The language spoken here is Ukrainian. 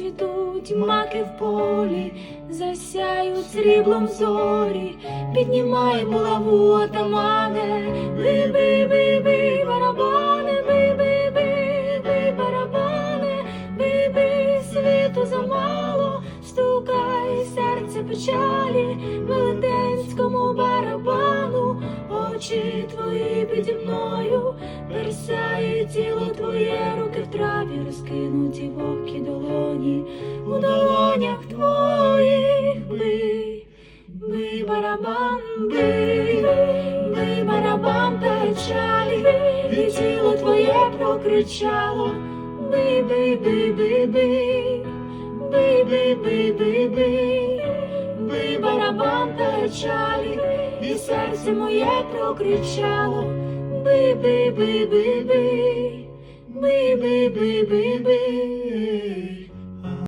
Зацвітуть маки в полі, засяють сріблом зорі, піднімай булаву отамане, би-би-би-би, барабани, би-би-би-би, барабани, би-би, світу замало, стукай серце печалі, велетенському барабану, очі твої піді мною, мерсяє тіло траві розкинуті вовкі долоні, у долонях твоїх бий, бий барабан, бий, бий барабан печалі, і тіло твоє прокричало, бий, бий, бий, бий, бий, бий, бий, бий, бий, бий, бий барабан печалі, і серце моє прокричало, бий, бий, бий, бий, бий, Bee, bee, bee, bee, bee.